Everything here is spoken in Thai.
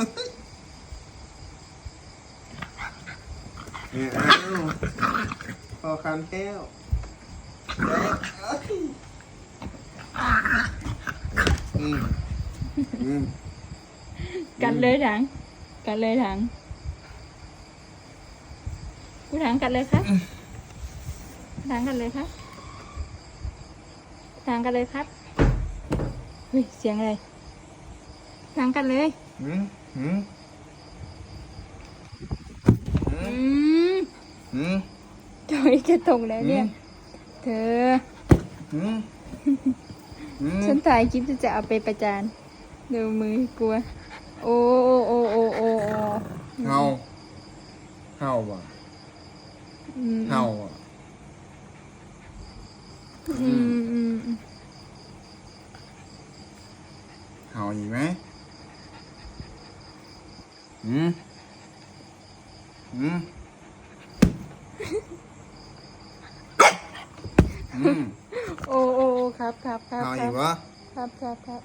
อาพอคันแก้วอืมอืมกันเลยถัง กันเลยถัง กูถังกันเลยครับถังกันเลยครับถังกันเลยครับ เฮ้ย เสียงอะไรถังกันเลย อื อืมอือืมมอืมโอยจะตรงแล้วเนี่ย เธออืมอืมฉันถ่ายคลิปจะเอาไปประจานดูมือกลัว โอ้โอ้โอ้โอ้โอ้เฮาเฮาว่ะอืมเฮาว่ะอืมอืมเฮาอีกไหม อืมอืมอืมโอ้โอ้โอ้ครับครับครับเฮาคอีรับกวะ ครับครับครับ